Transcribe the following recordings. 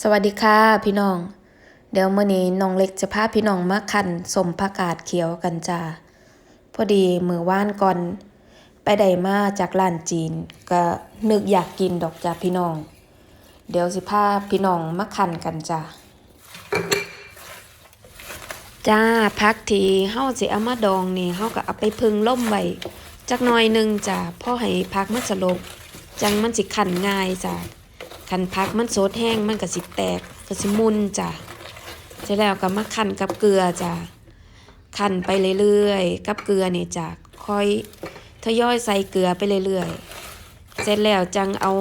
สวัสดีค่ะพี่น้อง เดี๋ยวเมื้อนี้น้องเล็กจะพาพี่น้องมาคันสมผักกาดเขียวกันจ้าพอดีมือว่านก่อน ไปได้มาจากร้านจีน ก็นึกอยากกินดอกจ้าพี่น้อง เดี๋ยวสิพาพี่น้องมาคันกันจ้าจ้าพักที่เฮาสิเอามาดองนี่เฮาก็เอาไปพึ่งล่มไว้จักหน่อยหนึงจ้าพ่อให้พักมันสลบจังมันสิคันง่ายจ้า คันพักมันโซดแห้งมันก็สิแตกก็สิมุนจ้ะเสร็จแล้วก็มาคั่นกับเกลือจ้ะคั่นไปเรื่อยๆกับเกลือนี่จ้ะค่อยทยอยใส่เกลือไปเรื่อยๆ เสร็จแล้วจังเอา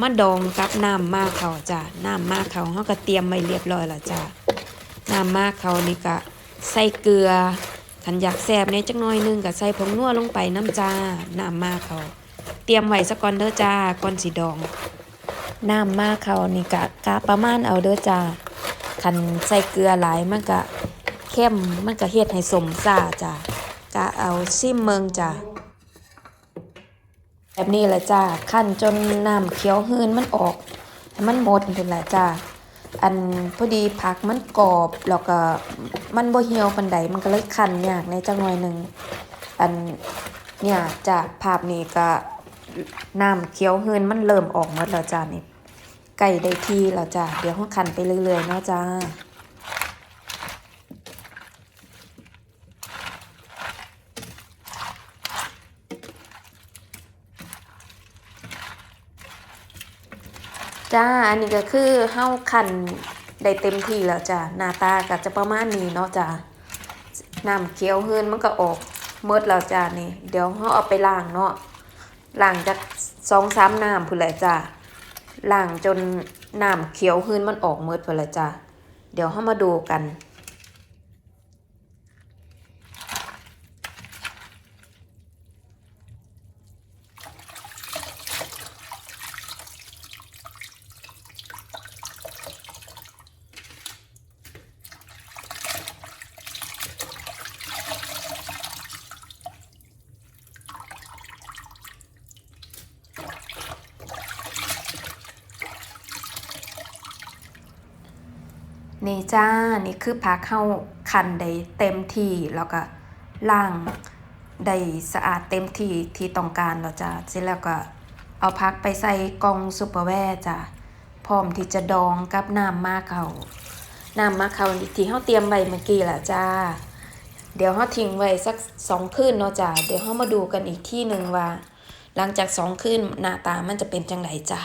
มาดองกับน้ำมากเขาจ้ะน้ำมากเขาเฮาก็เตรียมไว้เรียบร้อยแล้วจ้ะน้ำมากเขานี่ก็ใส่เกลือคันอยากแซบเนี่ยจักน่อยนึงก็ใส่ผงนัวลงไปน้ำจ้าน้ำมากเขาเตรียมไว้ซะก่อนเด้อจ้าก่อนสิดอง น้ำมากเขานี่กะกะประมาณเอาเด้อจ้าคันใส่เกลือหลายมันก็เข้มมันก็เฮ็ดให้สมซ่าจ้ากะเอาซิมเมืองจ้าแบบนี้แหละจ้าคั่นจนน้ำเขียวหืนมันออกให้มันหมดนั่นแหละจ้าอันพอดีผักมันกรอบแล้วก็มันบ่เหี่ยวปานใดมันก็เลยคั่นยากในจักหน่อยหนึ่งอันเนี่ยจากภาพนี้ก็ น้ำเขียวเฮือนมันเริ่มออกหมดแล้วจ้านี่ไก่ได้ที่แล้วจ้าเดี๋ยวห้องคันไปเรื่อยๆเนาะจ้าจ้า อันนี้ก็คือเฮาคันได้เต็มที่แล้วจ้าหน้าตาก็จะประมาณนี้เนาะจ้าน้ำเขียวเฮือนมันก็ออกหมดแล้วจ้านี่ เดี๋ยวเฮาเอาไปล้างเนาะ ล้างจากสองสามน้ำพุ่นละจ้ะล้างจนน้ำเขียวหืนมันออกเมดพุ่นละจ้ะเดี๋ยวเข้ามาดูกัน นี่จ้า นี่คือผักเข้าคันได้เต็มที่แล้วก็ล้างได้สะอาดเต็มที่ที่ต้องการแล้วจ้าเสร็จแล้วก็เอาพักไปใส่กล่องซุปเปอร์แวร์จ้าพร้อมที่จะดองกับน้ำมาเขาน้ำมาเขาที่เฮาเตรียมไว้เมื่อกี้ล่ะจ้า เดี๋ยวเฮาทิ้งไว้สักสองคืนเนาะจ้าเดี๋ยวเฮามาดูกันอีกที่หนึ่งว่า หลังจากสองคืนหน้าตามันจะเป็นจังไดจ้า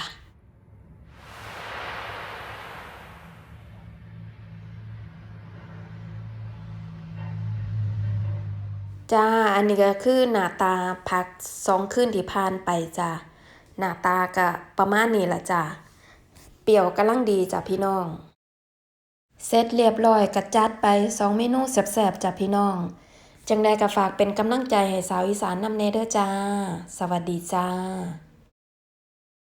จ้า อันนี้ก็คือหน้าตาพักสองคืนที่ผ่านไปจ้าหน้าตาก็ประมาณนี้ละจ้าเปรี้ยวกำลังดีจ้าพี่น้อง เสร็จเรียบร้อยกระจัดไปสองเมนูแสบๆจ้าพี่น้อง จังไดก็ฝากเป็นกำลังใจให้สาวอีสานนำเนเด้อจ้า สวัสดีจ้า